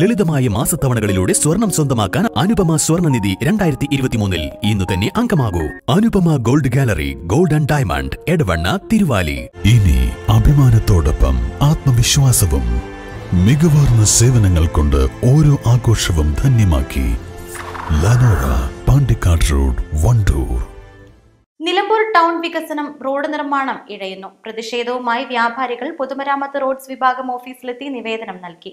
ലളിതമായ മാസത്തവണകളിലൂടെ സ്വർണം സ്വന്തമാക്കാൻ അനുപമ സ്വർണനിധി രണ്ടായിരത്തി ഇരുപത്തിമൂന്നിൽ ഇന്ന് തന്നെ അംഗമാകൂ. Anupama gold gallery gold and diamond Edavanna Thiruvali. ഇനി അഭിമാനത്തോടൊപ്പം ആത്മവിശ്വാസവും മികവാർന്ന സേവനങ്ങൾ കൊണ്ട് ഓരോ ആഘോഷവും ധന്യമാക്കി. ലനോറ പാണ്ടിക്കാട് റോഡ് വണ്ടൂർ. നിലമ്പൂർ ടൗൺ വികസനം റോഡ് നിർമ്മാണം ഇഴയുന്നു. പ്രതിഷേധവുമായി വ്യാപാരികൾ പൊതുമരാമത്ത് റോഡ്സ് വിഭാഗം ഓഫീസിലെത്തി നിവേദനം നൽകി.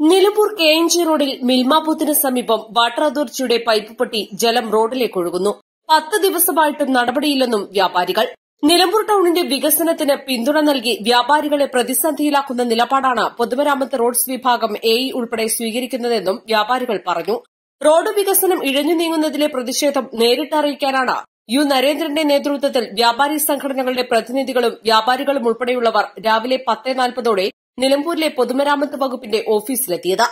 നിലമ്പൂർ കെ എൻ ജി റോഡിൽ മിൽമ ബൂത്തിന് സമീപം വാട്ടർ അതോറിറ്റിയുടെ പൈപ്പ് പൊട്ടി ജലം റോഡിലേക്ക് ഒഴുകുന്നു. പത്ത് ദിവസമായിട്ടും നടപടിയില്ലെന്നും വ്യാപാരികൾ. നിലമ്പൂർ ടൌണിന്റെ വികസനത്തിന് പിന്തുണ നൽകി വ്യാപാരികളെ പ്രതിസന്ധിയിലാക്കുന്ന നിലപാടാണ് പൊതുമരാമത്ത് റോഡ്സ് വിഭാഗം എ ഇ ഉൾപ്പെടെ സ്വീകരിക്കുന്നതെന്നും വ്യാപാരികൾ പറഞ്ഞു. റോഡ് വികസനം ഇഴഞ്ഞു നീങ്ങുന്നതിലെ പ്രതിഷേധം നേരിട്ടറിയിക്കാനാണ് യു നരേന്ദ്രന്റെ നേതൃത്വത്തിൽ വ്യാപാരി സംഘടനകളുടെ പ്രതിനിധികളും വ്യാപാരികളും ഉൾപ്പെടെയുള്ളവർ രാവിലെ പത്ത് നാൽപ്പതോടെ നിലമ്പൂരിലെ പൊതുമരാമത്ത് വകുപ്പിന്റെ ഓഫീസിലെത്തിയത്.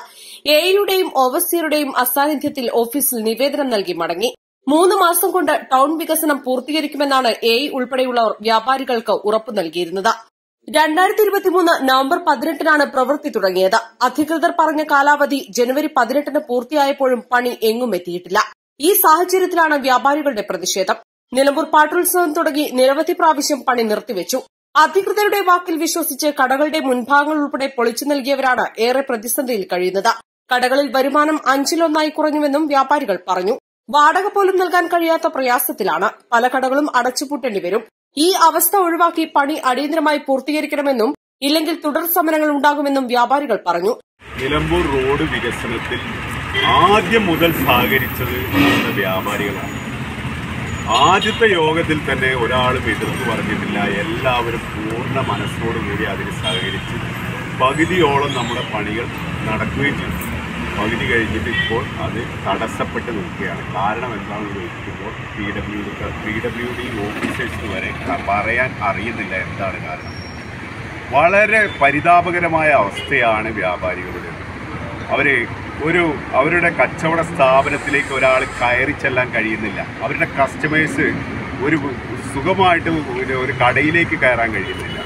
എയുടെയും ഓവർസിയറുടെയും അസാന്നിധ്യത്തിൽ ഓഫീസിൽ നിവേദനം നൽകി മടങ്ങി. മൂന്ന് മാസം കൊണ്ട് ടൌൺ വികസനം പൂർത്തീകരിക്കുമെന്നാണ് എ ഉൾപ്പെടെയുള്ളവർ വ്യാപാരികൾക്ക് ഉറപ്പു നൽകിയിരുന്നത്. രണ്ടായിരത്തി ഇരുപത്തിമൂന്ന് നവംബർ പതിനെട്ടിനാണ് പ്രവൃത്തി തുടങ്ങിയത്. അധികൃതർ പറഞ്ഞ കാലാവധി ജനുവരി പതിനെട്ടിന് പൂർത്തിയായപ്പോഴും പണി എങ്ങും എത്തിയിട്ടില്ല. ഈ സാഹചര്യത്തിലാണ് വ്യാപാരികളുടെ പ്രതിഷേധം. നിലമ്പൂർ പാട്ടോത്സവം തുടങ്ങി നിരവധി പ്രാവശ്യം പണി നിർത്തിവെച്ചു. അധികൃതരുടെ വാക്കിൽ വിശ്വസിച്ച് കടകളുടെ മുൻഭാഗങ്ങൾ ഉൾപ്പെടെ പൊളിച്ചു നൽകിയവരാണ് ഏറെ പ്രതിസന്ധിയിൽ കഴിയുന്നത്. കടകളിൽ വരുമാനം അഞ്ചിലൊന്നായി കുറഞ്ഞുവെന്നും വ്യാപാരികൾ പറഞ്ഞു. വാടക പോലും നൽകാൻ കഴിയാത്ത പ്രയാസത്തിലാണ് പല കടകളും അടച്ചുപൂട്ടേണ്ടി വരും. ഈ അവസ്ഥ ഒഴിവാക്കി പണി അടിയന്തരമായി പൂർത്തീകരിക്കണമെന്നും ഇല്ലെങ്കിൽ തുടർ സമരങ്ങൾ ഉണ്ടാകുമെന്നും വ്യാപാരികൾ പറഞ്ഞു. നിലമ്പൂർ റോഡ് വികസനത്തിൽ ആദ്യം മുതൽ സഹകരിച്ചത് വ്യാപാരികളാണ്. ആദ്യത്തെ യോഗത്തിൽ തന്നെ ഒരാളും എതിർത്ത് പറഞ്ഞിട്ടില്ല. എല്ലാവരും പൂർണ മനസ്സോടുകൂടി അതിന് സഹകരിച്ച് പകുതിയോളം നമ്മുടെ പണികൾ നടക്കുകയും ചെയ്തു. പകുതി കഴിഞ്ഞിട്ട് ഇപ്പോൾ അത് തടസ്സപ്പെട്ട് നിൽക്കുകയാണ്. കാരണം എന്താണെന്ന് ചോദിക്കുമ്പോൾ P W P W D officers വരെ പറയാൻ അറിയുന്നില്ല എന്താണ് കാരണം. വളരെ പരിതാപകരമായ അവസ്ഥയാണ് വ്യാപാരികളുടെ അവർ ഒരു അവരുടെ കച്ചവട സ്ഥാപനത്തിലേക്ക് ഒരാൾ കയറി ചെല്ലാൻ കഴിയുന്നില്ല. അവരുടെ കസ്റ്റമേഴ്സ് ഒരു സുഖമായിട്ട് ഒരു- കടയിലേക്ക് കയറാൻ കഴിയുന്നില്ല.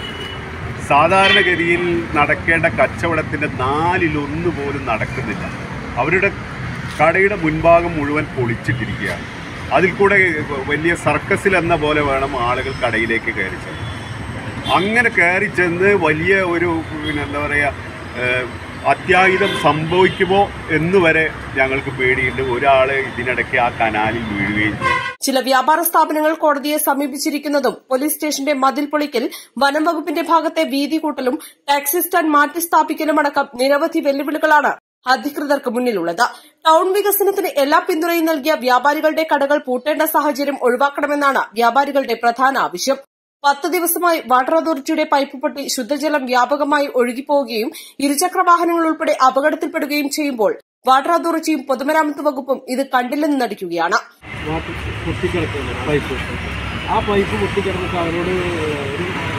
സാധാരണഗതിയിൽ നടക്കേണ്ട കച്ചവടത്തിന്റെ നാലിലൊന്ന് പോലും നടക്കുന്നില്ല. അവരുടെ കടയുടെ മുൻഭാഗം മുഴുവൻ പൊളിച്ചിട്ടിരിക്കുകയാണ്. അതിൽ കൂടെ വലിയ സർക്കസിൽ എന്ന പോലെ വേണം ആളുകൾ കടയിലേക്ക് കയറി ചെല്ലാൻ അങ്ങനെ കയറി ചെന്ന് വലിയ ഒരു പിന്നെ എന്താ പറയുക അത്യാഹിതം സംഭവിക്കുമോ എന്ന് വരെ ഞങ്ങൾക്ക് പേടിയുണ്ട്. ഒരാൾ ഇതിനിടയ്ക്ക് ആ കനാലിൽ വീഴുകയും ചില വ്യാപാര സ്ഥാപനങ്ങൾ കോടതിയെ സമീപിച്ചിരിക്കുന്നതും പോലീസ് സ്റ്റേഷന്റെ മതിൽ പൊളിക്കൽ വനം വകുപ്പിന്റെ ഭാഗത്തെ വീതി കൂട്ടലും ടാക്സി സ്റ്റാൻഡ് മാറ്റി സ്ഥാപിക്കലുമടക്കം നിരവധി വെല്ലുവിളികളാണ് അധികൃതർക്ക് മുന്നിലുള്ളത്. ടൌൺ വികസനത്തിന് എല്ലാ പിന്തുണയും നൽകിയ വ്യാപാരികളുടെ കടകൾ പൂട്ടേണ്ട സാഹചര്യം ഒഴിവാക്കണമെന്നാണ് വ്യാപാരികളുടെ പ്രധാന ആവശ്യം. പത്ത് ദിവസമായി വാട്ടർ അതോറിറ്റിയുടെ പൈപ്പ് പൊട്ടി ശുദ്ധജലം വ്യാപകമായി ഒഴുകിപ്പോവുകയും ഇരുചക്ര വാഹനങ്ങൾ ഉൾപ്പെടെ അപകടത്തിൽപ്പെടുകയും ചെയ്യുമ്പോൾ വാട്ടർ അതോറിറ്റിയും പൊതുമരാമത്ത് വകുപ്പും ഇത് കണ്ടില്ലെന്ന് നടിക്കുകയാണ്. ആ പൈപ്പ് പൊട്ടിക്കിടന്നിട്ട് അവരോട്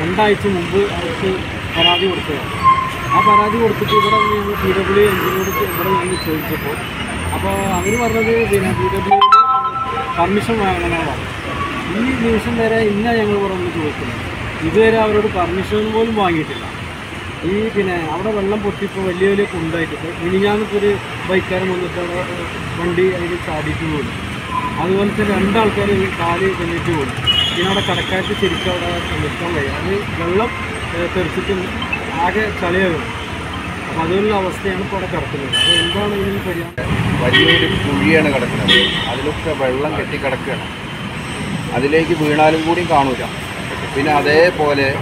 രണ്ടാഴ്ച മുമ്പ് അവർക്ക് പരാതി കൊടുത്തതാണ്. ആ പരാതി കൊടുത്തിട്ട് ഇവിടെ ഞങ്ങൾ പി ഡബ്ല്യു എഞ്ചിനോട് ഇവിടെ ഞങ്ങൾ ചോദിച്ചപ്പോൾ അപ്പോൾ അവർ പറഞ്ഞത് പിന്നെ പി ഡബ്ല്യു പെർമിഷൻ വാങ്ങണമെന്നാണ് പറഞ്ഞത് ഈ നിമിഷം വരെ ഇന്ന ഞങ്ങൾ പറഞ്ഞു ചോദിക്കുന്നത് ഇതുവരെ അവരോട് പെർമിഷൻ പോലും വാങ്ങിയിട്ടില്ല. ഈ പിന്നെ അവിടെ വെള്ളം പൊട്ടിപ്പോൾ വലിയ വലിയ കുണ്ടായിട്ട് മിനിഞ്ഞാന്നിപ്പോൾ ഒരു ബൈക്കാരൻ വന്നിട്ട് വണ്ടി അതിൽ ചാടിയിട്ട് പോലും അതുപോലെ തന്നെ രണ്ടാൾക്കാർ കാൽ കൊണ്ടിട്ട് പോലും പിന്നെ അവിടെ കടക്കാറ്റ് ശരിക്കും അവിടെ നിൽക്കാൻ കഴിയും അത് വെള്ളം തെറിച്ചിട്ട് ആകെ ചളിയാകും അപ്പോൾ അതുപോലുള്ള അവസ്ഥയാണ് ഇപ്പോൾ അവിടെ കിടക്കുന്നത്. അപ്പോൾ എന്താണ് ഇതിന് പരിഹാരം? വലിയൊരു കുഴിയാണ് കിടക്കുന്നത്. അതിലൊക്കെ വെള്ളം കെട്ടിക്കിടക്കുകയാണ് അതിലേക്ക് വീണാലും കൂടി കാണൂല. പിന്നെ അതേപോലെ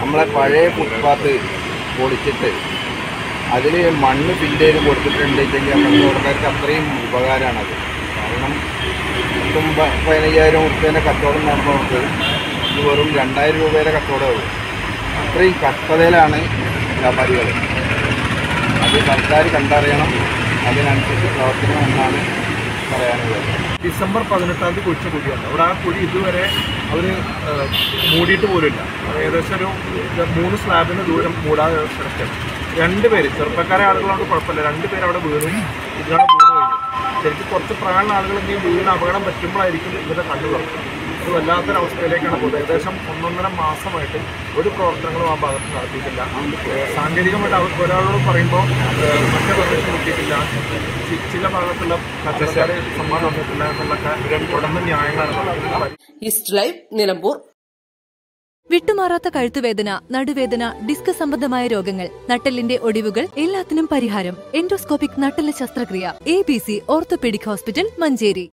നമ്മളെ പഴയ ഫുട്പാത്ത് പൊളിച്ചിട്ട് അതിൽ മണ്ണ് ഫില്ല് കൊടുത്തിട്ടുണ്ടെങ്കിൽ ആ കച്ചവടക്കാർക്ക് അത്രയും ഉപകാരമാണത്. കാരണം പത്തും പ- പതിനയ്യായിരം റുപ്യേന്റെ കച്ചവടം നടന്നവർക്ക് ഇത് വെറും രണ്ടായിരം രൂപയുടെ കച്ചവടമാവും. അത്രയും കഷ്ടതയിലാണ് വ്യാപാരികൾ അത് സർക്കാർ കണ്ടറിയണം. അതിനനുസരിച്ച് പ്രവർത്തനം എന്നാണ് പറയാനുള്ളത്. ഡിസംബർ പതിനെട്ടാം തീയതി കൊച്ചു കുഴിയാണ് അവിടെ ആ കുഴി ഇതുവരെ അവർ മൂടിയിട്ട് പോലും ഇല്ല ഏകദേശം ഒരു മൂന്ന് സ്ലാബിന് ദൂരം മൂടാതെ കിടക്കുകയാണ് രണ്ട് പേര് ചെറുപ്പക്കാരെ ആളുകളോട് കുഴപ്പമില്ല. രണ്ട് പേര് അവിടെ വീണു. ഇതിനാണ് വീണ് കഴിഞ്ഞു ശരിക്കും കുറച്ച് പ്രായമുള്ള ആളുകൾ എന്തെങ്കിലും വീണ് അപകടം പറ്റുമ്പോഴായിരിക്കും ഇവരുടെ കണ്ണു ഒരു വല്ലാത്തൊരവസ്ഥയിലേക്കാണ് പോകുന്നത്. ഏകദേശം ഒന്നൊന്നര മാസമായിട്ട് ഒരു പ്രവർത്തനങ്ങളും ആ ഭാഗത്ത് നടത്തിയിട്ടില്ല. സാങ്കേതികമായിട്ട് അവർ ഒരാളോട് പറയുമ്പോൾ മറ്റേ പ്രദേശം കിട്ടിയിട്ടില്ല. ചില ഭാഗത്തുള്ള കച്ചവടക്കാരെ സമ്മാനം തന്നിട്ടില്ല എന്നുള്ളൊക്കെ തുടർന്ന് ന്യായങ്ങളാണ്. East live Nilambur. വിട്ടുമാറാത്ത കഴുത്തുവേദന നടുവേദന ഡിസ്ക് സംബന്ധമായ രോഗങ്ങൾ നട്ടലിന്റെ ഒടിവുകൾ എല്ലാത്തിനും പരിഹാരം. എൻഡോസ്കോപ്പിക് നട്ടല ശസ്ത്രക്രിയ. A B C orthopedic hospital Manjeri.